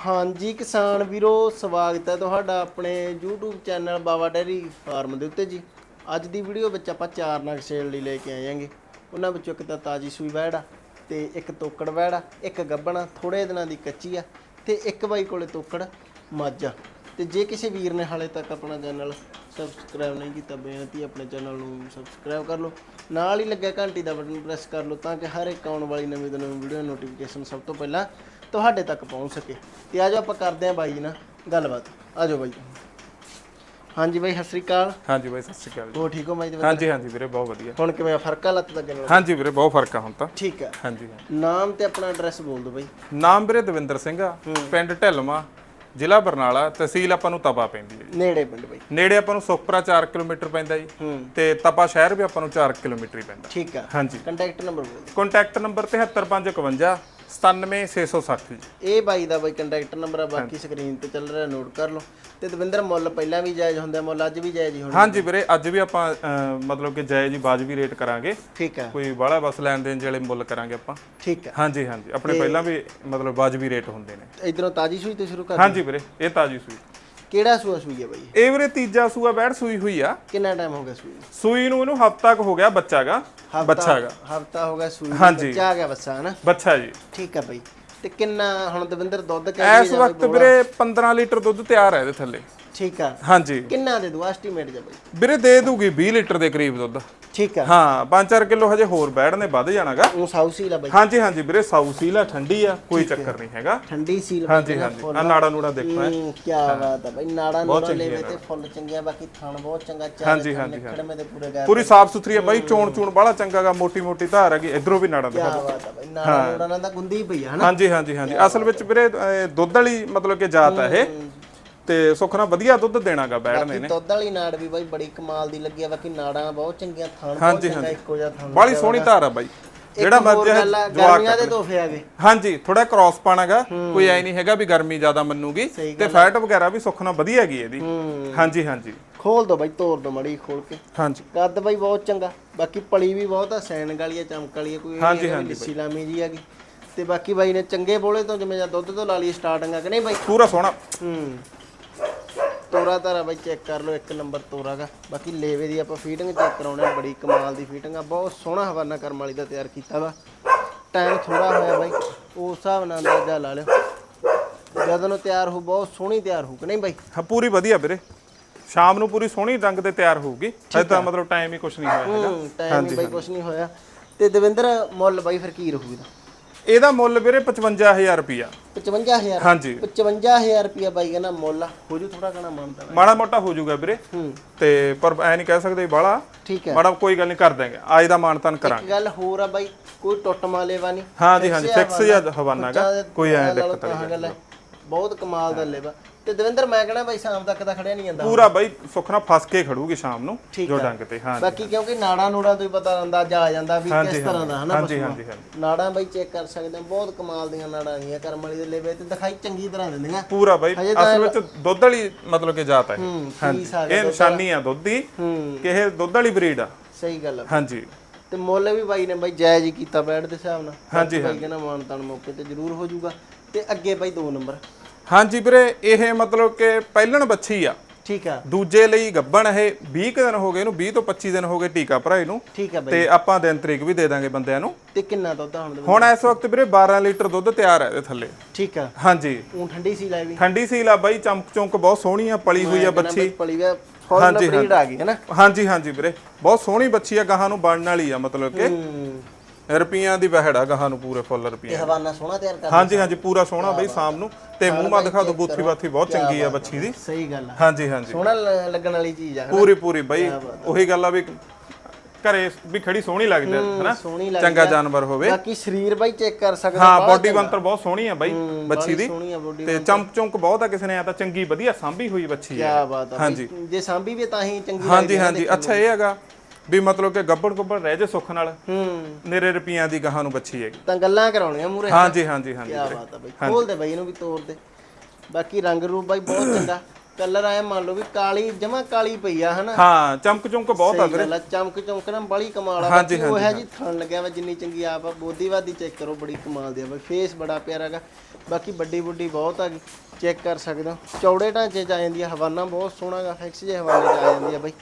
ਹਾਂਜੀ ਕਿਸਾਨ ਵੀਰੋ, ਸਵਾਗਤ ਹੈ ਤੁਹਾਡਾ ਆਪਣੇ YouTube channel Bawa dairy farm ਦੇ ਉੱਤੇ ਜੀ। ਅੱਜ ਦੀ ਵੀਡੀਓ ਵਿੱਚ ਆਪਾਂ ਚਾਰ ਨਗ ਸੇਲ ਲਈ ਲੈ ਕੇ ਆਏ ਹਾਂਗੇ। ਉਹਨਾਂ ਵਿੱਚੋਂ ਇੱਕ ਤਾਂ ਤਾਜੀ ਸੂਈ ਵੈੜ ਆ ਤੇ ਇੱਕ ਤੋਕੜ ਵੈੜ ਆ, ਇੱਕ ਗੱਬਣ ਥੋੜੇ ਦਿਨਾਂ ਦੀ ਕੱਚੀ ਆ ਤੇ ਇੱਕ ਬਾਈ ਕੋਲੇ ਤੋਕੜ ਮੱਝ ਆ। ਤੇ ਜੇ ਕਿਸੇ ਵੀਰ ਨੇ ਹਾਲੇ ਤੱਕ ਆਪਣਾ ਚੈਨਲ ਸਬਸਕ੍ਰਾਈਬ ਨਹੀਂ ਕੀਤਾ, ਬੇਨਤੀ ਆਪਣੇ ਚੈਨਲ ਨੂੰ ਸਬਸਕ੍ਰਾਈਬ ਕਰ ਲਓ। ਨਾਲ ਹੀ ਲੱਗਿਆ ਘੰਟੀ ਦਾ ਬਟਨ ਪ੍ਰੈਸ ਕਰ ਲਓ ਤਾਂ ਕਿ ਹਰ ਇੱਕ ਆਉਣ ਵਾਲੀ ਨਵੀਂ ਤੋਂ ਨਵੀਂ ਵੀਡੀਓ ਨੋਟੀਫਿਕੇਸ਼ਨ ਸਭ ਤੋਂ ਪਹਿਲਾਂ ਤੁਹਾਡੇ ਤੱਕ ਪਹੁੰਚ ਸਕੇ। ਤੇ ਆਜੋ ਆਪਾਂ ਕਰਦੇ ਹਾਂ ਬਾਈ ਜੀ ਨਾਲ ਗੱਲਬਾਤ। ਆਜੋ ਬਾਈ ਹਾਂਜੀ ਬਾਈ ਸਤਿ ਸ੍ਰੀ ਅਕਾਲ। ਹਾਂਜੀ ਬਾਈ ਸਤਿ ਸ਼੍ਰੀ ਅਕਾਲ ਜੀ। ਹੋ ਠੀਕ ਹੋ ਬਾਈ ਜੀ? ਹਾਂਜੀ ਹਾਂਜੀ ਵੀਰੇ ਬਹੁਤ ਵਧੀਆ। ਹੁਣ ਕਿਵੇਂ ਆ? ਫ਼ਰਕ ਆ ਲੱਤ ਤੱਕ ਨਾਲ ਹਾਂਜੀ ਵੀਰੇ ਬਹੁਤ ਫ਼ਰਕ ਆ ਹੁਣ ਤਾਂ। ਠੀਕ ਹੈ ਹਾਂਜੀ ਨਾਮ ਤੇ ਆਪਣਾ ਐਡਰੈਸ ਬੋਲ ਦਿਓ ਬਾਈ। ਨਾਮ ਵੀਰੇ ਦਵਿੰਦਰ ਸਿੰਘ ਆ। ਪਿੰਡ ਢਿਲਮਾ ਜ਼ਿਲ੍ਹਾ ਬਰਨਾਲਾ ਤਹਿਸੀਲ ਆਪਾਂ ਨੂੰ ਤਪਾ ਪੈਂਦੀ ਹੈ ਜੀ। ਨੇੜੇ ਪਿੰਡ ਬਾਈ। ਨੇੜੇ ਆਪਾਂ ਨੂੰ ਸੁਖਪੁਰਾ 4 ਕਿਲੋਮੀਟਰ ਪੈਂਦਾ ਜੀ। ਤੇ ਤਪਾ ਸ਼ਹਿਰ ਵੀ ਆਪਾਂ ਨੂੰ 4 ਕਿਲੋਮੀਟਰ ਹੀ ਪੈਂਦਾ। ਠੀਕ ਆ। ਹਾਂਜੀ। ਕੰਟੈਕਟ ਨੰਬਰ ਬੋਲ ਦਿਓ। ਕੰਟੈਕਟ ਨੰਬਰ 73551 97660 ਜੀ ਇਹ ਬਾਈ ਦਾ ਬਾਈ ਕੰਟੈਕਟ ਨੰਬਰ ਆ ਬਾਕੀ ਸਕਰੀਨ ਤੇ ਚੱਲ ਰਿਹਾ ਨੋਟ ਕਰ ਲਓ। ਤੇ ਦਵਿੰਦਰ ਮੁੱਲ ਪਹਿਲਾਂ ਵੀ ਜਾਇਜ਼ ਹੁੰਦਾ ਮੁੱਲ ਅੱਜ ਵੀ ਜਾਇਜ਼ ਹੀ ਹੋਣਾ ਹਾਂਜੀ ਵੀਰੇ ਅੱਜ ਵੀ ਆਪਾਂ ਮਤਲਬ ਕਿ ਜਾਇਜ਼ ਹੀ ਬਾਜਬੀ ਰੇਟ ਕਰਾਂਗੇ। ਠੀਕ ਆ। ਕੋਈ ਬਾਹਲਾ ਬਸ ਲੈਣ ਦੇਣ ਜਿਹੜੇ ਮੁੱਲ ਕਰਾਂਗੇ ਆਪਾਂ। ਠੀਕ ਆ। ਹਾਂਜੀ ਹਾਂਜੀ। ਆਪਣੇ ਪਹਿਲਾਂ ਵੀ ਮਤਲਬ ਬਾਜਬੀ ਰੇਟ ਹੁੰਦੇ ਨੇ। ਇਧਰੋਂ ਤਾਜੀ ਸੂਈ ਤੋਂ ਸ਼ੁਰੂ ਕਰ ਹਾਂਜੀ ਵੀਰੇ ਇਹ ਤਾਜੀ ਸੂਈ। ਕਿਹੜਾ ਸੂਆ ਸੂਈ ਹੈ ਬਾਈ? ਇਹ ਵੀਰੇ ਤੀਜਾ ਸੂਆ ਬੈਠ ਸੂਈ ਹੋਈ ਆ। ਕਿੰਨਾ ਟਾਈਮ ਹੋ ਗਿਆ ਸੂਈ ਨੂੰ? ਸੂਈ ਨੂੰ ਇਹਨੂੰ ਹਫਤਾ ਕੁ ਹੋ ਗਿਆ ਬੱਚਾਗਾ ਬੱਚਾ ਹੈਗਾ ਹਫਤਾ ਹੋ ਗਿਆ ਸੂਈ ਨੂੰ, ਹਾਂਜੀ। ਬੱਚਾ ਆ ਗਿਆ ਬੱਚਾ ਹਨਾ? ਬੱਚਾ ਜੀ। ਠੀਕ ਆ ਬਾਈ। ਤੇ ਕਿੰਨਾ ਹੁਣ ਦਵਿੰਦਰ ਦੁੱਧ ਕਹਿ ਇਸ ਵਕਤ ਵੀਰੇ 15 ਲੀਟਰ ਦੁੱਧ ਤਿਆਰ ਹੈ ਇਹਦੇ ਥੱਲੇ। ਠੀਕ ਆ। ਹਾਂਜੀ। ਕਿੰਨਾ ਦੇ ਦੂ ਐਸਟੀਮੇਟ ਜਾ ਬਾਈ। ਵੀਰੇ ਦੇ ਦੂਗੀ 20 ਲੀਟਰ ਦੇ ਕਰੀਬ ਦੁੱਧ। ਠੀਕ ਆ। ਹਾਂ 5-4 ਕਿਲੋ ਹਜੇ ਹੋਰ ਬੈੜ ਨੇ ਵੱਧ ਜਾਣਾਗਾ। ਉਹ ਸਾਊ ਸੀਲ ਆ ਬਾਈ। ਹਾਂਜੀ ਹਾਂਜੀ ਵੀਰੇ ਸਾਊ ਸੀਲ ਆ ਠੰਡੀ ਆ ਕੋਈ ਚੱਕਰ ਨਹੀਂ ਹੈਗਾ। ਠੰਡੀ ਸੀਲ ਹਾਂਜੀ ਹਾਂਜੀ। ਆ ਨਾੜਾ ਨੂੜਾ ਦੇਖੋ ਐ। ਕੀ ਬਾਤ ਆ ਬਾਈ। ਨਾੜਾ ਨੂੜਾ ਲੈਵੇ ਤੇ ਫੁੱਲ ਚੰਗੀਆਂ ਬਾਕੀ ਥਣ ਬਹੁਤ ਚੰਗਾ ਚਾਹ ਹਾਂਜੀ, ਹਾਂਜੀ, ਨਿਕੜਵੇਂ ਤੇ ਪੂਰੇ ਗੈਰ ਪੂਰੀ ਸਾਫ਼ ਸੁਥਰੀ ਆ ਬਾਈ ਚੋਣ ਚੂਣ ਬਾਹਲਾ ਚੰਗਾਗਾ ਮੋਟੀ ਮੋਟੀ ਧਾਰ ਹੈਗੀ ਇਧਰੋਂ ਵੀ ਨਾੜਾ ਕੀ ਦਿਖਾ ਬਾਤ ਆ ਬਾਈ। ਨਾੜਾ ਨੂੜਾ ਨਾਲ ਤਾਂ ਗੁੰਦੀ ਪਈ ਆ ਹਨਾ? ਹਾਂਜੀ ਹਾਂਜੀ ਹਾਂਜੀ। ਅਸਲ ਵਿੱਚ ਵੀਰੇ ਦੁੱਧ ਵਾਲੀ ਮਤਲਬ ਕਿ ਜਾਤ ਹੈ ਇਹ। ਤੇ ਸੁੱਖ ਨਾਲ ਵਧੀਆ ਦੁੱਧ ਦੇਣਾਗਾ ਬੈੜ ਨੇ ਬਾਕੀ ਦੁੱਧ ਵਾਲੀ ਨਾੜ ਵੀ ਬਾਈ ਬੜੀ ਕਮਾਲ ਦੀ ਲੱਗੀ ਆ ਬਾਕੀ ਨਾੜਾਂ ਬਹੁਤ ਚੰਗੀਆਂ ਥਣ ਬਹੁਤ ਹਾਂਜੀ, ਚੰਗਾ ਇੱਕੋ ਜਿਹਾ ਥਣ ਬਾਲੀ ਸੋਹਣੀ ਧਾਰ ਆ ਬਾਈ। ਜਿਹੜਾ ਮਰਜ਼ੀ ਗਰਮੀਆਂ ਦੇ ਤੋਹਫੇ ਆ ਗਏ। ਹਾਂਜੀ ਥੋੜਾ ਕ੍ਰਾਸ ਪਾਣਾਗਾ ਕੋਈ ਐ ਨਹੀਂ ਹੈਗਾ ਵੀ ਗਰਮੀ ਜ਼ਿਆਦਾ ਮੰਨੂਗੀ ਤੇ ਫੈਟ ਵਗੈਰਾ ਵੀ ਸੁੱਖ ਨਾਲ ਵਧੀਆ ਹੈਗੀ ਇਹਦੀ। ਹਾਂਜੀ ਹਾਂਜੀ। ਖੋਲ ਦੋ ਬਾਈ ਤੋੜ ਦੋ ਮੜੀ ਖੋਲ ਕੇ। ਹਾਂਜੀ। ਕੱਦ ਬਾਈ ਬਹੁਤ ਚੰਗਾ ਬਾਕੀ ਪਲੀ ਵੀ ਬਹੁਤ ਆ ਸੈਨ ਵਾਲੀ ਆ ਚਮਕ ਵਾਲੀ ਆ ਕੋਈ ਹਾਂਜੀ, ਵੀ ਲਿੱਸੀ ਲਾਮੀ ਜੀ ਹੈਗੀ। ਤੇ ਬਾਕੀ ਬਾਈ ਨੇ ਚੰਗੇ ਬੋਲੇ ਤੋਂ ਜਿਵੇਂ ਜਾਂ ਦੁੱਧ ਤੋਂ ਲਾ ਲਈ ਸਟਾਰਟਿੰਗ ਆ ਕਿ ਨਹੀਂ ਬਾਈ? ਪੂਰਾ ਸੋਹਣਾ। ਹੂੰ। ਤੋਰਾ ਤਾਰਾ ਬਾਈ ਚੈੱਕ ਕਰ ਲਓ ਇੱਕ ਨੰਬਰ ਤੋਰਾ ਗਾ। ਬਾਕੀ ਲੇਵੇ ਦੀ ਆਪਾਂ ਫੀਟਿੰਗ ਚੈੱਕ ਕਰਾਉਣੇ ਬੜੀ ਕਮਾਲ ਦੀ ਫੀਟਿੰਗ ਆ। ਬਹੁਤ ਸੋਹਣਾ ਹਵਾਨਾ ਕਰਮ ਵਾਲੀ ਦਾ ਤਿਆਰ ਕੀਤਾ ਵਾ। ਟਾਈਮ ਥੋੜਾ ਹੋਇਆ ਬਾਈ ਉਸ ਹਿਸਾਬ ਨਾਲ ਅੰਦਾਜ਼ਾ ਲਾ ਲਿਓ। ਜਦੋਂ ਨੂੰ ਤਿਆਰ ਹੋ ਬਹੁਤ ਸੋਹਣੀ ਤਿਆਰ ਹੋ ਕਿ ਨਹੀਂ ਬਾਈ? ਹਾਂ ਪੂਰੀ ਵਧੀਆ ਵੀਰੇ। ਸ਼ਾਮ ਨੂੰ ਪੂਰੀ ਸੋਹਣੀ ਰੰਗ ਤੇ ਤਿਆਰ ਹੋਊਗੀ। ਹਜੇ ਤਾਂ ਮਤਲਬ ਟਾਈਮ ਹੀ ਕੁਝ ਨਹੀਂ ਹੋਇਆ ਹੈਗਾ। ਹੂੰ ਟਾਈਮ ਬਾਈ ਕੁਛ ਨਹੀਂ ਹੋਇਆ। ਤੇ ਦਵਿੰਦਰ ਮੁੱਲ ਬਾਈ ਫਿਰ ਕੀ ਰਹੂ ਇਹਦਾ ਮੁੱਲ ਵੀਰੇ 55000 ਰੁਪਿਆ 55000 ਹਾਂਜੀ। 55000 ਰੁਪਿਆ ਬਾਈ ਕਹਿੰਦਾ ਮੁੱਲ। ਹੋ ਜੂ ਥੋੜਾ ਘਣਾ ਮੰਨਦਾ ਮਾੜਾ ਮੋਟਾ ਹੋ ਜਾਊਗਾ ਵੀਰੇ। ਹੂੰ। ਤੇ ਪਰ ਐ ਨਹੀਂ ਕਹਿ ਸਕਦੇ ਬਾਲਾ ਠੀਕ ਹੈ। ਮਾੜਾ ਕੋਈ ਗੱਲ ਨਹੀਂ ਕਰ ਦਾਂਗੇ ਅੱਜ ਦਾ ਮਾਨਤਨ ਕਰਾਂਗੇ। ਇੱਕ ਗੱਲ ਹੋਰ ਆ ਬਾਈ ਕੋਈ ਟੁੱਟ ਮਾਲੇਵਾ ਨਹੀਂ। ਹਾਂਜੀ ਹਾਂਜੀ। ਫਿਕਸ ਜਾਂ ਹਵਾਨਾਗਾ ਕੋਈ ਐ ਦਿੱਕਤ ਤਾਂ ਗੱਲ ਹੈ। ਬਹੁਤ ਕਮਾਲ ਦਾ ਲੇਵਾ ਤੇ ਦਵਿੰਦਰ ਮੈਂ ਕਹਣਾ ਬਾਈ ਸ਼ਾਮ ਤੱਕ ਤਾਂ ਖੜਿਆ ਨਹੀਂ ਜਾਂਦਾ। ਪੂਰਾ ਬਾਈ ਸੁੱਖ ਨਾਲ ਫਸ ਕੇ ਖੜੂਗੀ ਸ਼ਾਮ ਨੂੰ ਠੀਕ ਜੋ ਆ। ਡੰਗ ਤੇ ਹਾਂ ਬਾਕੀ ਕਿਉਂਕਿ ਨਾੜਾ ਨੂੜਾ ਤੋਂ ਹੀ ਪਤਾ ਅੰਦਾਜ਼ਾ ਆ ਜਾਂਦਾ ਵੀ ਕਿਸ ਤਰ੍ਹਾਂ ਦਾ ਹਨਾ ਹਾਂਜੀ। ਹਾਂਜੀ ਹਾਂਜੀ। ਨਾੜਾਂ ਬਾਈ ਚੈੱਕ ਕਰ ਸਕਦੇ ਆ ਬਹੁਤ ਕਮਾਲ ਦੀਆਂ ਨਾੜਾਂ ਆਈਆਂ ਕਰਮ ਵਾਲੀ ਦੇ ਲੇਵੇ ਤੇ ਦਿਖਾਈ ਚੰਗੀ ਤਰ੍ਹਾਂ ਦਿੰਦੀਆਂ। ਪੂਰਾ ਬਾਈ ਹਜੇ ਤਾਂ ਅਸਲ ਵਿੱਚ ਦੁੱਧ ਵਾਲੀ ਮਤਲਬ ਕਿ ਜਾਤ ਹੈ ਇਹ। ਹੂੰ ਹਾਂਜੀ। ਆ ਇਹ ਨਿਸ਼ਾਨੀ ਆ ਦੁੱਧ ਦੀ ਹੂੰ। ਕਿ ਇਹ ਦੁੱਧ ਵਾਲੀ ਬਰੀਡ ਆ। ਸਹੀ ਗੱਲ ਆ। ਹਾਂਜੀ। ਤੇ ਮੁੱਲ ਵੀ ਬਾਈ ਨੇ ਬਾਈ ਜਾਇਜ਼ ਹੀ ਕੀਤਾ ਬੈਡ ਦੇ ਹਿਸਾਬ ਨਾਲ। ਹਾਂਜੀ, ਬਾਈ ਕਹਿੰਦਾ ਮਾਨ ਤਾਨ ਮੌਕੇ ਤੇ ਜ਼ਰੂਰ ਹੋ ਜਾਊਗਾ। ਤੇ ਅੱਗੇ ਬਾਈ ਦੋ ਨੰਬਰ। ਹਾਂਜੀ ਵੀਰੇ ਇਹ ਮਤਲਬ ਕਿ ਪਹਿਲਣ ਬੱਚੀ ਆ। ਠੀਕ ਆ। ਦੂਜੇ ਲਈ ਗੱਬਣ ਇਹ 20 ਕੁ ਦਿਨ ਹੋ ਗਏ ਇਹਨੂੰ 20 ਤੋਂ 25 ਦਿਨ ਹੋ ਗਏ ਟੀਕਾ ਭਰਾਈ ਨੂੰ। ਠੀਕ ਆ ਬਾਈ। ਤੇ ਆਪਾਂ ਦਿਨ ਤਰੀਕ ਵੀ ਦੇ ਦਾਂਗੇ ਬੰਦਿਆਂ ਨੂੰ। ਤੇ ਕਿੰਨਾ ਦੁੱਧ ਆ ਹੁਣ ਦੇ ਹੁਣ ਇਸ ਵਕਤ ਵੀਰੇ 12 ਲੀਟਰ ਦੁੱਧ ਤਿਆਰ ਹੈ ਇਹਦੇ ਥੱਲੇ। ਠੀਕ ਆ। ਹਾਂਜੀ। ਉਹ ਠੰਡੀ ਸੀ ਲਾਈ ਵੀ। ਠੰਡੀ ਸੀਲ ਆ ਬਾਈ ਚਮਕ ਚੁੰਕ ਬਹੁਤ ਸੋਹਣੀ ਆ ਪਲੀ ਹੋਈ ਆ ਬੱਚੀ ਪਲੀ ਵੇ ਬਰੀਡ ਆ ਗਈ ਹੈ ਨਾ? ਹਾਂਜੀ ਹਾਂਜੀ ਵੀਰੇ। ਬਹੁਤ ਸੋਹਣੀ ਬੱਚੀ ਆ ਗਾਹਾਂ ਨੂੰ ਬਣਨ ਵਾਲੀ ਆ ਮਤਲਬ ਕਿ। ਹੂੰ। ਰੁਪਈਆਂ ਦੀ ਵਹਿੜ ਆ ਗਾਹਾਂ ਨੂੰ ਪੂਰੇ ਫੁੱਲ ਇਹ ਰੁਪਈਆ ਹਵਾਨਾ ਸੋਹਣਾ ਤਿਆਰ ਕਰ ਹਾਂਜੀ ਹਾਂਜੀ ਪੂਰਾ ਸੋਹਣਾ ਬਈ ਸ਼ਾਮ ਨੂੰ। ਤੇ ਮੂੰਹ ਮਾ ਦਿਖਾ ਦੋ ਬੂਥੀ ਬਾਥੀ ਬਹੁਤ ਚੰਗੀ ਆ ਬੱਚੀ ਦੀ। ਸਹੀ ਗੱਲ ਆ। ਹਾਂਜੀ ਹਾਂਜੀ। ਸੋਹਣਾ ਲ- ਲੱਗਣ ਵਾਲੀ ਚੀਜ਼ ਆ? ਪੂਰੀ ਪੂਰੀ ਬਈ। ਉਹੀ ਗੱਲ ਆ ਵੀ ਘਰੇ ਵੀ ਖੜੀ ਸੋਹਣੀ ਲੱਗਦੀ ਆ ਹਨਾ? ਸੋਹਣੀ ਲੱਗਦੀ ਚੰਗਾ ਜਾਨਵਰ ਹੋਵੇ। ਬਾਕੀ ਸਰੀਰ ਬਾਈ ਚੈੱਕ ਕਰ ਸਕਦੇ ਹਾਂ ਬਾਡੀ ਬੰਤਰ ਬਹੁਤ ਸੋਹਣੀ ਆ ਬਾਈ ਬੱਚੀ ਦੀ। ਸੋਹਣੀ ਆ ਬੋਡੀ ਤੇ ਚਮਕ ਚੁੰਕ ਬਹੁਤ ਆ ਕਿਸੇ ਨੇ ਆ ਤਾਂ ਚੰਗੀ ਵਧੀਆ ਸਾਂਭੀ ਹੋਈ ਬੱਚੀ ਕੀ ਆ ਬਾਤ ਆ ਹਾਂਜੀ। ਬਾਈ। ਜੇ ਸਾਂਭੀ ਵੀ ਤਾਂ ਹੀ ਚੰਗੀ ਹਾਂਜੀ ਹਾਂਜੀ। ਅੱਛਾ ਇਹ ਹੈਗਾ ਵੀ ਮਤਲਬ ਕਿ ਗੱਬੜ ਗੁੱਬੜ ਰਹਿ ਜੇ ਸੁੱਖ ਨਾਲ ਹੂੰ। ਨੇਰੇ ਰੁਪਈਆਂ ਦੀ ਗਾਹਾਂ ਨੂੰ ਬੱਚੀ ਹੈਗੀ। ਤਾਂ ਗੱਲਾਂ ਕਰਾਉਣੀਆਂ ਮੂਰੇ ਹਾਂਜੀ ਹਾਂਜੀ ਹਾਂਜੀ ਕੀ ਬਾਤ ਆ ਬਾਈ। ਖੋਲ ਦੇ ਬਾਈ ਇਹਨੂੰ ਵੀ ਤੋੜ ਦੇ। ਬਾਕੀ ਰੰਗ ਰੂਪ ਬਾਈ ਬਹੁਤ ਚੰਗਾ। ਕਲਰ ਆਇਆ ਮੰਨ ਲਓ ਵੀ ਕਾਲੀ ਜਮਾ ਕਾਲੀ ਪਈ ਆ ਹਨਾ। ਹਾਂ ਚਮਕ ਚਮਕ ਬਹੁਤ ਆ ਆ ਚਮਕ ਚਮਕ ਨਾ ਬੜੀ ਕਮਾਲ ਆ। ਉਹ ਹੈ ਜੀ ਥਣ ਲੱਗਿਆ ਵਾ ਜਿੰਨੀ ਚੰਗੀ ਆਪ ਆ। ਬੋਦੀਵਾਦੀ ਚੈੱਕ ਕਰੋ ਬੜੀ ਕਮਾਲ ਦੀ ਆ ਬਈ। ਫੇਸ ਬੜਾ ਪਿਆਰਾ ਗਾ ਬਾਕੀ ਵੱਡੀ ਵੱਡੀ ਬਹੁਤ ਆ ਗਈ। ਚੈੱਕ ਕਰ ਸਕਦੇ ਹੋ। ਚੌੜੇ ਢਾਂਚੇ ਚ ਆ ਜਾਂਦੀ ਆ ਹਵਾਨਾ ਬਹੁਤ ਸੋਹਣਾ ਗਾ ਫਿਕਸ ਜੇ ਹਵਾਨੇ ਚ ਆ ਜਾਂਦੀ ਆ ਬਈ।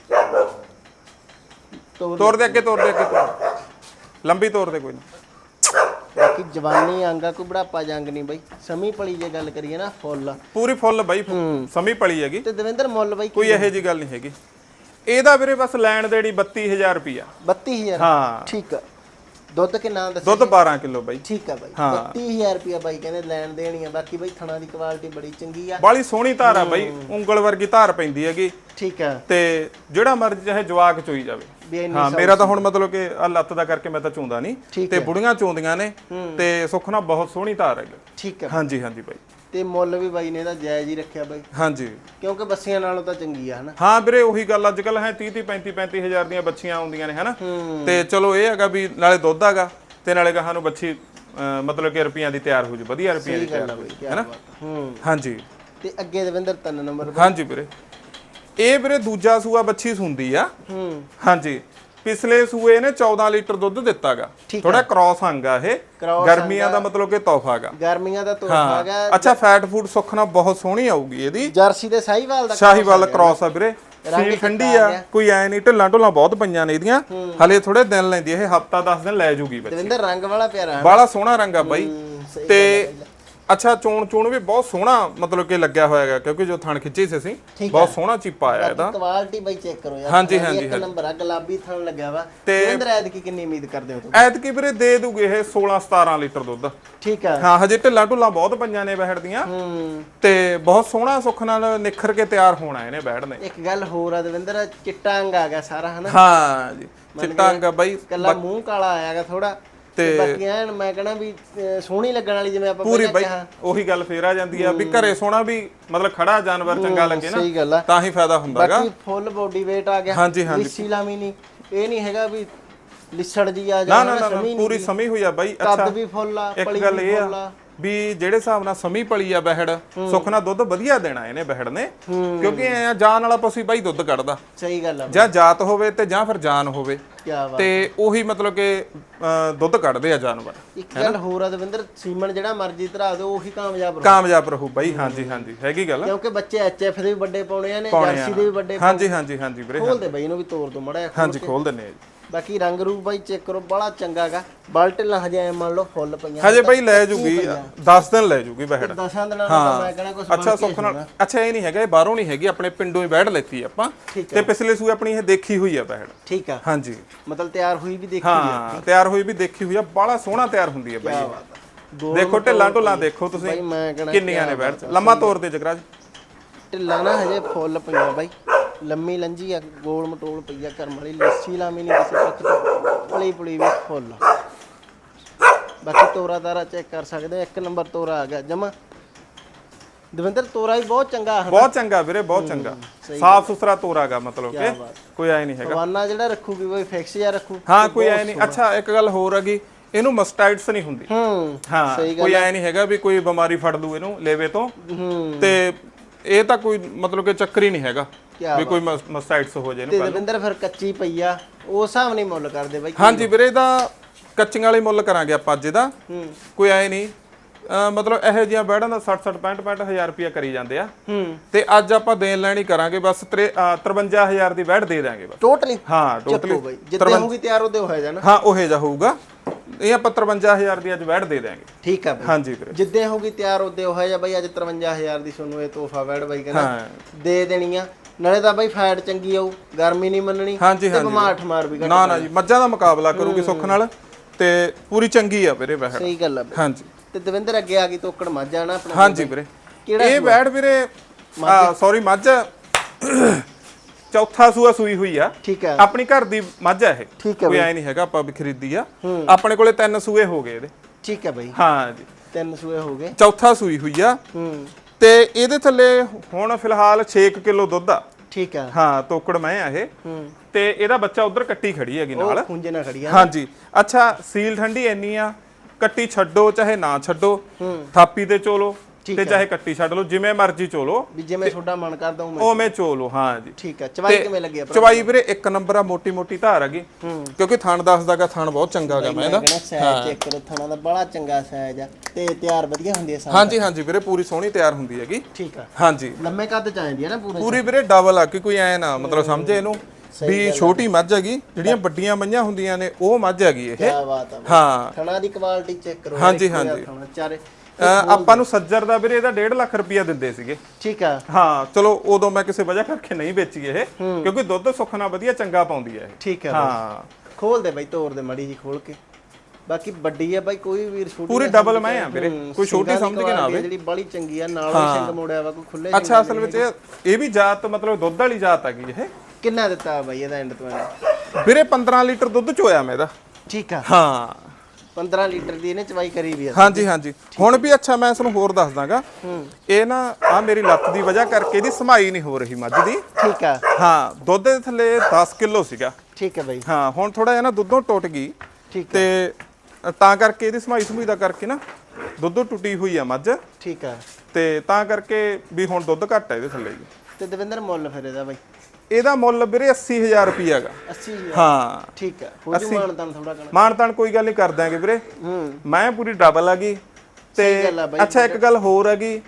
ਤੋਰ ਦੇ ਅੱਗੇ। ਤੋਰ ਦੇ ਅੱਗੇ ਤੋਰ ਲੰਬੀ ਤੋਰ ਦੇ ਕੋਈ ਨਹੀਂ ਬਾਕੀ ਜਵਾਨੀ ਆਂਗਾ ਕੋਈ ਬੁਢਾਪਾ ਜੰਗ ਨਹੀਂ ਬਈ। ਸਮੀ ਪਲੀ ਜੇ ਗੱਲ ਕਰੀਏ ਨਾ ਫੁੱਲ। ਪੂਰੀ ਫੁੱਲ ਬਾਈ ਸਮੀ ਪਲੀ ਹੈਗੀ। ਤੇ ਦਵਿੰਦਰ ਮੁੱਲ ਬਈ ਕੋਈ ਇਹੋ ਜੀ ਗੱਲ ਨਹੀਂ ਹੈਗੀ। ਇਹਦਾ ਵੀਰੇ ਬਸ ਲੈਣ ਦੇਣੀ 32000 ਰੁਪਿਆ 32000 ਹਾਂ। ਠੀਕ ਆ। ਦੁੱਧ ਕਿੰਨਾ ਦੱਸਿਆ ਦੁੱਧ 12 ਕਿਲੋ ਬਾਈ। ਠੀਕ ਆ ਬਾਈ। ਹਾਂ। 32000 ਰੁਪਿਆ ਬਾਈ ਕਹਿੰਦੇ ਲੈਣ ਦੇਣੀ ਆ। ਬਾਕੀ ਬਾਈ ਥਣਾ ਦੀ ਕੁਆਲਿਟੀ ਬੜੀ ਚੰਗੀ ਆ। ਬਾਲੀ ਸੋਹਣੀ ਧਾਰ ਆ ਬਾਈ। ਉਂਗਲ ਵਰਗੀ ਧਾਰ ਪੈਂਦੀ ਹੈਗੀ। ਠੀਕ ਆ। ਤੇ ਜਿਹੜਾ ਮਰਜ਼ੀ ਚਾਹੇ ਜਵਾਕ ਚੋਈ ਜਾਵੇ। ਵੀ ਇੰਨੀ ਹਾਂ ਮੇਰਾ ਤਾਂ ਹੁਣ ਮਤਲਬ ਕਿ ਆ ਲੱਤ ਦਾ ਕਰਕੇ ਮੈਂ ਤਾਂ ਚੋਂਦਾ ਨਹੀਂ। ਤੇ ਬੁੜੀਆਂ ਚੋਂਦੀਆਂ ਨੇ ਤੇ ਸੁੱਖ ਨਾਲ ਬਹੁਤ ਸੋਹਣੀ ਧਾਰ ਹੈਗੀ ਠੀਕ ਆ ਹਾਂਜੀ ਹਾਂਜੀ ਬਾਈ। ਤੇ ਮੁੱਲ ਵੀ ਬਾਈ ਨੇ ਇਹਦਾ ਜਾਇਜ਼ ਹੀ ਰੱਖਿਆ ਬਾਈ। ਹਾਂਜੀ। ਕਿਉਂਕਿ ਬੱਸੀਆਂ ਨਾਲੋਂ ਤਾਂ ਚੰਗੀ ਆ ਹਨਾ? ਹਾਂ ਵੀਰੇ ਉਹੀ ਗੱਲ ਅੱਜ ਕੱਲ ਹੈ 30 30 35 35 ਹਜ਼ਾਰ ਦੀਆਂ ਬੱਚੀਆਂ ਆਉਂਦੀਆਂ ਨੇ ਹਨਾ? ਤੇ ਚਲੋ ਇਹ ਹੈਗਾ ਵੀ ਨਾਲੇ ਦੁੱਧ ਹੈਗਾ ਤੇ ਨਾਲੇ ਗਾਹਾਂ ਨੂੰ ਬੱਚੀ ਮਤਲਬ ਕਿ ਰੁਪਈਆਂ ਦੀ ਤਿਆਰ ਹੋ ਜੂ। ਵਧੀਆ ਰੁਪਈਆਂ ਦੀ ਤਿਆਰ ਹੋ ਜੂ ਹੈਨਾ? ਹੂੰ। ਹਾਂਜੀ। ਤੇ ਅੱਗੇ ਦਵਿੰਦਰ ਤਿੰਨ ਨੰਬਰ ਹਾਂਜੀ ਵੀਰੇ। ਇਹ ਵੀਰੇ ਦੂਜਾ ਸੂਆ ਬੱਚੀ ਸੁੰਦੀ ਆ। ਹੂੰ ਹਾਂਜੀ। ਪਿਛਲੇ ਸੂਏ ਨੇ 14 ਲੀਟਰ ਦੁੱਧ ਦਿੱਤਾਗਾ। ਥੋੜਾ ਕ੍ਰਾਸ ਅੰਗਾ ਇਹ। ਗਰਮੀਆਂ ਦਾ ਮਤਲਬ ਕਿ ਤੋਹਫਾਗਾ ਗਰਮੀਆਂ ਦਾ ਤੋਹਫਾ ਹਾਂ। ਹੈਗਾ ਅੱਛਾ ਫੈਟ ਫੂਡ ਸੁੱਖ ਨਾਲ ਬਹੁਤ ਸੋਹਣੀ ਆਊਗੀ ਇਹਦੀ। ਜਰਸੀ ਦੇ ਸਾਹੀਵਾਲ ਦਾ ਸ਼ਾਹੀਵਾਲ ਕ੍ਰਾਸ ਆ ਵੀਰੇ। ਸੀਲ ਠੰਡੀ ਆ ਕੋਈ ਐ ਨਹੀਂ ਢਿੱਲਾਂ ਢੁੱਲਾਂ ਬਹੁਤ ਪਈਆਂ ਨੇ ਇਹਦੀਆਂ। ਹਲੇ ਥੋੜੇ ਦਿਨ ਲੈਂਦੀ ਇਹ ਹਫਤਾ 10 ਦਿਨ ਲੈ ਜੂਗੀ ਬੱਚੀ। ਦਵਿੰਦਰ ਰੰਗ ਵਾਲਾ ਪਿਆਰਾ ਬਾਲਾ ਸੋਹਣਾ ਰੰਗ ਆ ਬਾਈ। ਤੇ ਅੱਛਾ ਚੋਣ ਚੋਣ ਵੀ ਬਹੁਤ ਸੋਹਣਾ ਮਤਲਬ ਕਿ ਲੱਗਿਆ ਹੋਇਆ ਹੈਗਾ ਕਿਉਂਕਿ ਜੋ ਥਣ ਖਿੱਚੇ ਸੀ ਅਸੀਂ ਬਹੁਤ ਸੋਹਣਾ ਚੀਪਾ ਆਇਆ ਇਹਦਾ। ਕੁਆਲਿਟੀ ਬਾਈ ਚੈੱਕ ਕਰੋ ਯਾਰ ਹਾਂਜੀ, ਹਾਂਜੀ, ਇੱਕ ਨੰਬਰ ਆ ਗੁਲਾਬੀ ਥਣ ਲੱਗਿਆ ਵਾ। ਤੇ- ਦਵਿੰਦਰ ਐਤਕੀ ਕਿੰਨੀ ਉਮੀਦ ਕਰਦੇ ਹੋ ਤੁਸੀਂ? ਐਤਕੀ ਵੀਰੇ ਦੇ ਦੂਗੇ ਇਹ 16 17 ਲੀਟਰ ਦੁੱਧ। ਠੀਕ ਆ। ਹਾਂ ਹਜੇ ਢਿੱਲਾਂ ਢੁੱਲਾਂ ਬਹੁਤ ਪਈਆਂ ਨੇ ਬਹਿੜ ਦੀਆਂ। ਹੂੰ। ਤੇ ਬਹੁਤ ਸੋਹਣਾ ਸੁੱਖ ਨਾਲ ਨਿਖਰ ਕੇ ਤਿਆਰ ਹੋਣਾ ਇਹਨੇ ਬਹਿੜ ਨੇ। ਇੱਕ ਗੱਲ ਹੋਰ ਆ ਦਵਿੰਦਰ ਚਿੱਟਾ ਅੰਗ ਆ ਗਿਆ ਸਾਰਾ ਹਨਾ? ਹਾਂ ਜੀ ਚਿੱਟਾ ਅੰਗਾ ਬਾਈ ਕੱਲਾ ਮੂੰਹ ਕਾਲਾ ਆਇਆਗਾ ਥੋੜਾ ਤੇ ਬਾਕੀ ਐਨ ਮੈਂ ਕਹਣਾ ਵੀ ਅਹ, ਸੋਹਣੀ ਲੱਗਣ ਵਾਲੀ ਜਿਵੇਂ ਆਪਾਂ ਪੂਰੀ ਬਾਈ ਉਹੀ ਗੱਲ ਫੇਰ ਆ ਜਾਂਦੀ ਆ ਵੀ ਘਰੇ ਸੋਹਣਾ ਵੀ ਮਤਲਬ ਖੜਾ ਜਾਨਵਰ ਚੰਗਾ ਲੱਗੇ ਨਾ ਸਹੀ ਗੱਲ ਆ। ਤਾਂ ਹੀ ਫਾਇਦਾ ਹੁੰਦਾਗਾ ਬਾਕੀ ਫੁੱਲ ਬੋਡੀ weight ਆ ਗਿਆ। ਹਾਂਜੀ, ਹਾਂਜੀ। ਲਿੱਸੀ ਲਾਮੀ ਨਹੀਂ ਇਹ ਨਹੀਂ ਹੈਗਾ ਵੀ ਲਿਸੜ ਜੀ ਆ ਨਾ ਨਾ ਨਾ, ਨਾ ਸਮੀ ਪੂਰੀ ਸਮੀ ਹੋਈ ਆ ਬਾਈ। ਅੱਛਾ ਕੱਦ ਵੀ ਫੁੱਲ ਆ ਇੱਕ ਪਲੀ ਗੱਲ ਵੀ ਇਹ ਫੁੱਲ ਆ ਆ। ਵੀ ਜਿਹੜੇ ਹਿਸਾਬ ਨਾਲ ਸਮੀ ਪਲੀ ਆ ਬਹਿੜ ਸੁੱਖ ਨਾਲ ਦੁੱਧ ਵਧੀਆ ਦੇਣਾ ਇਹਨੇ ਬਹਿੜ ਨੇ। ਕਿਉਂਕਿ ਐ ਆ ਜਾਨ ਵਾਲਾ ਪਸ਼ੂ ਬਾਈ ਦੁੱਧ ਕੱਢਦਾ। ਸਹੀ ਗੱਲ ਆ ਜਾਂ ਜਾਤ ਹੋਵੇ ਤੇ ਜਾਂ ਫਿਰ ਜਾਨ ਹੋਵੇ। ਤੇ ਉਹੀ ਮਤਲਬ ਕਿ ਦੁੱਧ ਕੱਢਦੇ ਆ ਜਾਨਵਰ ਇੱਕ ਗੱਲ ਹੋਰ ਆ ਦਵਿੰਦਰ ਸੀਮਨ ਜਿਹੜਾ ਮਰਜ਼ੀ ਧਰਾ ਦਿਓ ਉਹੀ ਕਾਮਯਾਬ ਰਹੂ। ਕਾਮਯਾਬ ਰਹੂ ਬਾਈ ਹਾਂਜੀ ਹਾਂਜੀ। ਹੈਗੀ ਗੱਲ? ਕਿਉਂਕਿ ਬੱਚੇ ਐਚਐਫ ਦੇ ਵੀ ਵੱਡੇ ਪਾਉਣੇ ਆ ਨੇ ਜਰਸੀ। ਦੇ ਵੀ ਵੱਡੇ ਹਾਂਜੀ ਹਾਂਜੀ ਹਾਂਜੀ ਵੀਰੇ ਖੋਲ ਦੇ ਬਈ ਇਹਨੂੰ ਵੀ ਤੋੜ ਦੋ ਮੜਾ ਹਾਂਜੀ ਖੋਲ ਦਿੰਨੇ ਆ ਜੀ। ਬਾਕੀ ਰੰਗ ਰੂਪ ਬਾਈ ਚੈੱਕ ਕਰੋ ਬੜਾ ਚੰਗਾਗਾ ਬਲਟਲਾਂ ਹਜੇ ਐ ਮੰਨ ਲਓ ਫੁੱਲ ਪਈਆਂ। ਹਜੇ ਬਾਈ ਲੈ ਜੂਗੀ 10 ਦਿਨ ਲੈ ਜੂਗੀ ਬਹਿੜ ਦਸਾਂ ਦਿਨਾਂ ਨੂੰ ਤਾਂ ਮੈਂ ਕਹਣਾ ਕੁਝ ਅੱਛਾ ਸੁੱਖ ਨਾਲ ਅੱਛਾ ਇਹ ਨਹੀਂ ਹੈਗਾ ਇਹ ਬਾਹਰੋਂ ਨਹੀਂ ਹੈਗੀ ਆਪਣੇ ਪਿੰਡੋਂ ਹੀ ਬੈਠ ਲੈਤੀ ਆਪਾਂ। ਤੇ ਪਿਛਲੇ ਸੂਏ ਆਪਣੀ ਇਹ ਦੇਖੀ ਹੋਈ ਆ ਬਹਿੜ ਠੀਕ ਆ। ਹਾਂਜੀ। ਮਤਲਬ ਤਿਆਰ ਹੋਈ ਵੀ ਦੇਖੀ ਹੋਈ ਆ। ਹਾਂ ਤਿਆਰ ਹੋਈ ਵੀ ਦੇਖੀ ਹੋਈ ਆ ਬੜਾ ਸੋਹਣਾ ਤਿਆਰ ਹੁੰਦੀ ਬਾਈ। ਆ। ਗੋਲ ਦੇਖੋ ਢਿੱਲਾਂ ਢੁੱਲਾਂ ਦੇਖੋ ਤੁਸੀਂ ਬਾਈ ਕਿੰਨੀਆਂ ਨੇ ਬੈਠ। ਲੰਮਾ ਤੋਰ ਤੇ ਜਗਰਾਜ। ਢਿੱਲਾਂ ਨਾ ਹਜੇ ਫੁੱਲ ਪਈਆਂ ਬਾਈ। ਲੰਮੀ ਲੰਜੀ ਆ ਗੋਲ ਮਟੋਲ ਪਈਆ ਕਰਮ ਵਾਲੀ ਲੱਸੀ ਲਾਮੀ ਨਹੀਂ ਕਿਸੇ ਪੱਖ ਤੋਂ। ਪਲੀ ਪੁਲੀ ਵੀ ਫੁੱਲ। ਬਾਕੀ ਤੋਰਾ ਤਾਰਾ ਚੈੱਕ ਕਰ ਸਕਦੇ ਆ ਇੱਕ ਨੰਬਰ ਤੋਰਾ ਆ ਗਿਆ। ਜਮਾ। ਦਵਿੰਦਰ ਤੋਰਾ ਵੀ ਬਹੁਤ ਚੰਗਾ ਹਨ? ਬਹੁਤ ਚੰਗਾ ਵੀਰੇ ਬਹੁਤ ਚੰਗਾ। ਸਾਫ਼ ਸੁਥਰਾ ਤੋਰਾਗਾ ਮਤਲਬ ਕਿ। ਕੋਈ ਐ ਨਹੀਂ ਹੈਗਾ। ਹਵਾਨਾ ਜਿਹੜਾ ਰੱਖੂਗੀ ਬਾਈ ਫਿਕਸ ਜਾਂ ਰੱਖੂ। ਹਾਂ ਕੋਈ ਐ ਨਹੀਂ ਅੱਛਾ ਇੱਕ ਗੱਲ ਹੋਰ ਹੈਗੀ ਇਹਨੂੰ ਮਸਟਾਈਡਸ ਨਹੀਂ ਹੁੰਦੀ। ਹੂੰ ਹਾਂ ਕੋਈ ਐ ਨਹੀਂ ਹੈਗਾ ਵੀ ਕੋਈ ਬਿਮਾਰੀ ਫੜ ਲੂ ਇਹਨੂੰ ਲੇਵੇ ਤੋਂ। ਹੂੰ। ਤੇ ਇਹ ਤਾਂ ਕੋਈ ਮਤਲਬ ਕਿ ਚੱਕਰ ਹੀ ਨਹੀਂ ਹੈਗਾ। ਵੀ ਕੋਈ ਮਸਟਾਈਡਸ ਹੋ ਜੇ ਤੇ ਦਵਿੰਦਰ ਫਿਰ ਕੱਚੀ ਪਈ ਆ ਉਸ ਹਿਸਾਬ ਨਹੀਂ ਮੁੱਲ ਕਰਦੇ ਬਾਈ ਹਾਂਜੀ ਵੀਰੇ ਇਹਦਾ ਕੱਚੀਆਂ ਵਾਲੇ ਮੁੱਲ ਕਰਾਂਗੇ ਆਪਾਂ ਅੱਜ ਇਹਦਾ। ਹੂੰ। ਕੋਈ ਐ ਨਹੀਂ। ਮਤਲਬ ਇਹੋ ਜਿਹੀਆਂ ਬੈੜਾਂ ਦਾ 60 60 65 65 ਹਜ਼ਾਰ ਰੁਪਇਆ ਕਰੀ ਜਾਂਦੇ ਆ। ਹੂੰ। ਤੇ ਅੱਜ ਆਪਾਂ ਦੇਣ ਲੈਣੀ ਕਰਾਂਗੇ ਬਸ 53000 ਦੀ ਬੈੜ ਦੇ ਦਾਂਗੇ ਬਸ। ਟੋਟਲੀ ਹਾਂ ਟੋਟਲੀ ਜਿੱਦੇ ਹੋਊਗੀ ਤਿਆਰ ਉਹਦੇ ਹੋਇਆ ਜਾਣਾ। ਹਾਂ ਉਹੇ ਜਾ ਹੋਊਗਾ। ਇਹ ਆਪਾਂ 53000 ਦੀ ਅੱਜ ਬੈੜ ਦੇ ਦਾਂਗੇ ਠੀਕ ਆ ਬਾਈ। ਹਾਂਜੀ ਵੀਰੇ। ਜਿੱਦੇ ਹੋਊਗੀ ਤਿਆਰ ਉਹਦੇ ਹੋਇਆ ਜਾ ਬਾਈ ਅੱਜ 53000 ਦੀ ਤੁਹਾਨੂੰ ਇਹ ਤੋਹਫਾ ਵੈੜ ਬਾਈ ਕਹਿੰਦਾ ਦੇ ਦੇਣੀ ਆ। ਨਾਲੇ ਤਾਂ ਬਾਈ ਫੈਟ ਚੰਗੀ ਆਊ ਗਰਮੀ ਨਹੀਂ ਮੰਨਣੀ ਹਾਂਜੀ ਬਿਮਾਰ ਠਮਾਰ ਵੀ ਘੱਟ ਨਾ ਨਾ ਜੀ ਮੱਝਾਂ ਦਾ ਮੁਕਾਬਲਾ ਕਰੂਗੀ ਸੁੱਖ ਨਾਲ ਤੇ ਪੂਰੀ ਚੰਗੀ ਆ ਵੀਰੇ ਬੈੜ ਸਹੀ ਗੱਲ ਆ ਬਾਈ ਹਾਂਜੀ। ਤੇ ਦਵਿੰਦਰ ਅੱਗੇ ਆ ਗਈ ਤੋਕੜ ਮੱਝ ਨਾ ਆਪਣੇ। ਹਾਂਜੀ ਵੀਰੇ। ਕਿਹੜਾ ਇਹ ਬੈੜ ਵੀਰੇ ਆ ਸੌਰੀ ਮੱਝ। ਚੌਥਾ ਸੂਆ ਸੂਈ ਹੋਈ ਆ। ਠੀਕ ਆ। ਆਪਣੀ ਘਰ ਦੀ ਮੱਝ ਆ ਇਹ। ਠੀਕ ਆ ਕੋਈ ਐ ਨਹੀਂ ਹੈਗਾ ਆਪਾਂ ਵੀ ਖਰੀਦੀ ਆ। ਆਪਣੇ ਕੋਲੇ ਤਿੰਨ ਸੂਏ ਹੋ ਗਏ ਇਹਦੇ। ਠੀਕ ਆ ਬਾਈ। ਹਾਂ ਜੀ। ਤਿੰਨ ਸੂਏ ਹੋ ਗਏ। ਚੌਥਾ ਸੂਈ ਹੋਈ ਆ। ਹੂੰ। ਤੇ ਇਹਦੇ ਥੱਲੇ ਹੁਣ ਫਿਲਹਾਲ 6 ਕਿਲੋ ਦੁੱਧ ਆ। ਠੀਕ ਆ। ਹਾਂ ਤੋਕੜ ਮੈਂ ਆ ਇਹ। ਤੇ ਇਹਦਾ ਬੱਚਾ ਉਧਰ ਕੱਟੀ ਖੜੀ ਹੈਗੀ ਨਾਲ। ਖੁੰਝੇ ਨਾ ਖੜੀ ਆ। ਹਾਂਜੀ। ਅੱਛਾ ਸੀਲ ਠੰਡੀ ਇੰਨੀ ਆ ਕੱਟੀ ਛੱਡੋ ਚਾਹੇ ਨਾ ਛੱਡੋ। ਥਾਪੀ ਤੇ ਚੋਲੋ। ਤੇ ਚਾਹੇ ਕੱਟੀ ਛੱਡ ਲਓ ਜਿਵੇਂ ਮਰਜ਼ੀ ਚੋਲੋ। ਵੀ ਜਿਵੇਂ ਤੁਹਾਡਾ ਮਨ ਕਰਦਾ ਉਵੇਂ ਉਵੇਂ ਚੋਲੋ। ਹਾਂ ਜੀ। ਠੀਕ ਹੈ ਚਵਾਈ ਕਿਵੇਂ ਲੱਗੀ ਆ ਚਵਾਈ ਵੀਰੇ ਇੱਕ ਨੰਬਰ ਆ ਮੋਟੀ ਮੋਟੀ ਧਾਰ ਹੈਗੀ। ਕਿਉਂਕਿ ਥਣ ਦੱਸਦਾਗਾ ਥਣ ਬਹੁਤ ਚੰਗਾ ਹੈਗਾ ਮੈਂ ਇਹਦਾ ਸਾਈਜ਼ ਚੈੱਕ ਕਰੋ ਥਣਾ ਦਾ ਬੜਾ ਚੰਗਾ ਸਾਈਜ਼ ਆ। ਤੇ ਤਿਆਰ ਵਧੀਆ ਹੁੰਦੀ ਹੈ ਸਾਰੀ ਹਾਂਜੀ ਹਾਂਜੀ ਵੀਰੇ ਪੂਰੀ ਸੋਹਣੀ ਤਿਆਰ ਹੁੰਦੀ ਹੈਗੀ। ਠੀਕ ਆ। ਹਾਂਜੀ। ਲੰਮੇ ਕੱਦ ਚ ਆਉਂਦੀ ਹੈ ਨਾ ਪੂਰੇ ਪੂਰੀ ਵੀਰੇ ਡਬਲ ਆ ਕਿ ਕੋਈ ਐ ਨਾ ਮਤਲਬ ਸਮਝੇ ਇਹਨੂੰ। ਵੀ ਛੋਟੀ ਮੱਝ ਹੈਗੀ ਜਿਹੜੀਆਂ ਵੱਡੀਆਂ ਮੱਝਾਂ ਹੁੰਦੀਆਂ ਨੇ ਉਹ ਮੱਝ ਹੈਗੀ ਇਹ। ਕੀ ਬਾਤ ਆ ਹਾਂ। ਥਣਾ ਦੀ ਕੁਆਲਿਟੀ ਚੈੱਕ ਕਰੋ ਹਾਂਜੀ, ਹਾਂਜੀ। ਚਾਰੇ। ਆਪਾਂ ਨੂੰ ਸੱਜਰ ਦਾ ਵੀਰੇ ਇਹਦਾ 1.5 ਲੱਖ ਰੁਪਇਆ ਦਿੰਦੇ ਸੀਗੇ। ਠੀਕ ਆ। ਹਾਂ ਚਲੋ ਉਦੋਂ ਮੈਂ ਕਿਸੇ ਵਜ੍ਹਾ ਕਰਕੇ ਨਹੀਂ ਵੇਚੀ ਇਹ ਕਿਉਂਕਿ ਦੁੱਧ ਸੁੱਖ ਨਾਲ ਵਧੀਆ ਚੰਗਾ ਪਾਉਂਦੀ ਹੈ ਇਹ। ਠੀਕ ਆ ਹਾਂ। ਖੋਲ ਦੇ ਬਾਈ ਤੋੜ ਦੇ ਮੜੀ ਜੀ ਖੋਲ ਕੇ। ਬਾਕੀ ਵੱਡੀ ਆ ਬਾਈ ਕੋਈ ਵੀਰ ਛੋਟੀ ਪੂਰੀ ਡਬਲ ਮੈਂ ਆ ਵੀਰੇ। ਕੋਈ ਛੋਟੀ ਸਮਝ ਕੇ ਨਾ ਆ ਆਵੇ। ਜਿਹੜੀ ਬੜੀ ਚੰਗੀ ਆ ਨਾਲ ਸਿੰਘ ਮੋੜਿਆ ਵਾ ਕੋਈ ਖੁੱਲੇ ਅੱਛਾ ਅਸਲ ਵਿੱਚ ਇਹ ਵੀ ਜਾਤ ਮਤਲਬ ਦੁੱਧ ਵਾਲੀ ਜਾਤ ਹੈਗੀ ਇਹ। ਕਿੰਨਾ ਦਿੱਤਾ ਬਾਈ ਇਹਦਾ ਐਂਡ ਤੋਂ end? ਵੀਰੇ 15 ਲੀਟਰ ਦੁੱਧ ਚੋਇਆ ਮੈਂ ਇਹਦਾ। ਠੀਕ ਆ। ਹਾਂ। 15 ਲੀਟਰ ਦੀ ਇਹਨੇ ਚਵਾਈ ਕਰੀ ਵੀ ਆ। ਹਾਂਜੀ ਹਾਂਜੀ। ਹੁਣ ਵੀ ਅੱਛਾ ਮੈਂ ਤੁਹਾਨੂੰ ਹੋਰ ਦੱਸ ਦਾਂਗਾ ਇਹ ਨਾ ਆ ਮੇਰੀ ਲੱਤ ਦੀ ਵਜ੍ਹਾ ਕਰਕੇ ਇਹਦੀ ਸਮਾਈ ਨਹੀਂ ਹੋ ਰਹੀ ਮੱਝ ਦੀ। ਠੀਕ ਆ। ਹਾਂ ਦੁੱਧ ਦੇ ਥੱਲੇ 10 ਕਿਲੋ ਸੀਗਾ। ਠੀਕ ਆ ਬਾਈ। ਹਾਂ ਹੁਣ ਥੋੜਾ ਜਿਹਾ ਨਾ ਦੁੱਧੋਂ ਟੁੱਟ ਗਈ। ਠੀਕ ਤੇ ਤਾਂ ਕਰਕੇ ਇਹਦੀ ਸਮਾਈ ਸਮੂਈ ਦਾ ਕਰਕੇ ਨਾ ਦੁੱਧੋਂ ਟੁੱਟੀ ਹੋਈ ਆ ਮੱਝ। ਠੀਕ ਆ। ਤੇ ਤਾਂ ਕਰਕੇ ਵੀ ਹੁਣ ਦੁੱਧ ਘੱਟ ਆ ਇਹਦੇ ਥੱਲੇ। ਜੀ ਤੇ ਦਵਿੰਦਰ ਮੁੱਲ ਫਿਰ ਇਹਦਾ ਬਾਈ। ਇਹਦਾ ਮੁੱਲ ਵੀਰੇ 80000 ਰੁਪਏ ਹੈਗਾ। 80 ਹਾਂ। ਠੀਕ ਆ ਹੋ ਜੂ ਤਾਂ ਥੋੜਾ ਤਾਨ ਕੋਈ ਗੱਲ ਨਹੀਂ ਕਰ ਦਾਂਗੇ ਵੀਰੇ। ਹੂੰ। ਮੈਂ ਪੂਰੀ ਡਬਲ ਤੇ ਆ ਬਾਈ, ਅੱਛਾ ਇੱਕ ਗੱਲ ਹੋਰ ਹੈਗੀ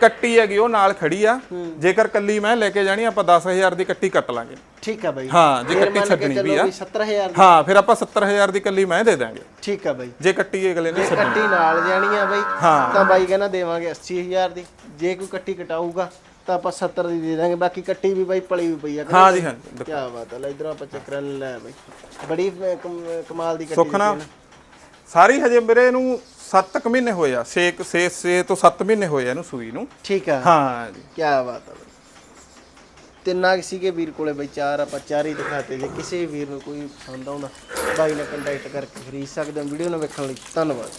ਕੱਟੀ ਹੈਗੀ ਉਹ ਨਾਲ ਖੜੀ ਆ। ਜੇਕਰ ਕੱਲੀ ਮੈਂ ਲੈ ਕੇ ਜਾਣੀ ਆਪਾਂ 10000 ਦੀ ਕੱਟੀ ਕੱਟ ਲਾਂਗੇ। ਠੀਕ ਆ ਬਾਈ। ਹਾਂ ਜੇ ਕੱਟੀ ਛੱਡਣੀ ਵੀ ਆ। ਵੀ 70000 ਦੀ ਹਾਂ ਫਿਰ ਆਪਾਂ 70000 ਦੀ ਕੱਲੀ ਮੈਂ ਦੇ ਦਾਂਗੇ ਠੀਕ ਆ ਬਾਈ। ਜੇ ਕੱਟੀ ਅਗਲੇ ਨੇ ਜੇ ਕੱਟੀ ਨਾਲ ਜਾਣੀ ਆ ਬਾਈ ਹਾਂ। ਤਾਂ ਬਾਈ ਕਹਿੰਦਾ ਦੇਵਾਂਗੇ 80000 ਦੀ। ਜੇ ਕੋਈ ਕੱਟੀ ਕਟਾਊਗਾ ਤਾਂ ਆਪਾਂ 70 ਦੀ ਦੇ ਦਾਂਗੇ ਬਾਕੀ ਕੱਟੀ ਵੀ ਬਾਈ ਪਲੀ ਵੀ ਪਈ ਆ। ਹਾਂ ਜੀ ਹਾਂ ਕੀ ਬਾਤ ਹੈ ਲੈ ਇਧਰੋਂ ਆਪਾਂ ਚੱਕਰਾਂ ਲੈ ਬਾਈ। ਬੜੀ ਕਮ- ਕਮਾਲ ਦੀ ਕੱਟੀ ਸੁੱਖ ਨਾ। ਸਾਰੀ ਹਜੇ ਮੇਰੇ ਨੂੰ 7 ਕੁ ਮਹੀਨੇ ਹੋਏ ਆ 6 6 6 ਤੋਂ 7 ਮਹੀਨੇ ਹੋਏ ਆ ਇਹਨੂੰ ਸੂਈ ਨੂੰ। ਠੀਕ ਆ। ਹਾਂ ਜੀ। ਕੀ ਬਾਤ ਹੈ ਬਾਈ। ਤਿੰਨਾਂ ਕਿਸੇ ਕੇ ਵੀਰ ਕੋਲੇ ਬਾਈ ਚਾਰ ਆਪਾਂ ਚਾਰ ਹੀ ਦਿਖਾਤੇ ਜੇ ਕਿਸੇ ਵੀਰ ਨੂੰ ਕੋਈ ਪਸੰਦ ਆਉਂਦਾ ਬਾਈ ਨਾਲ ਕੰਟੈਕਟ ਕਰਕੇ ਖਰੀਦ ਸਕਦੇ ਹੋ ਵੀਡੀਓ ਨੂੰ ਵੇਖਣ ਲਈ ਧੰਨਵਾਦ।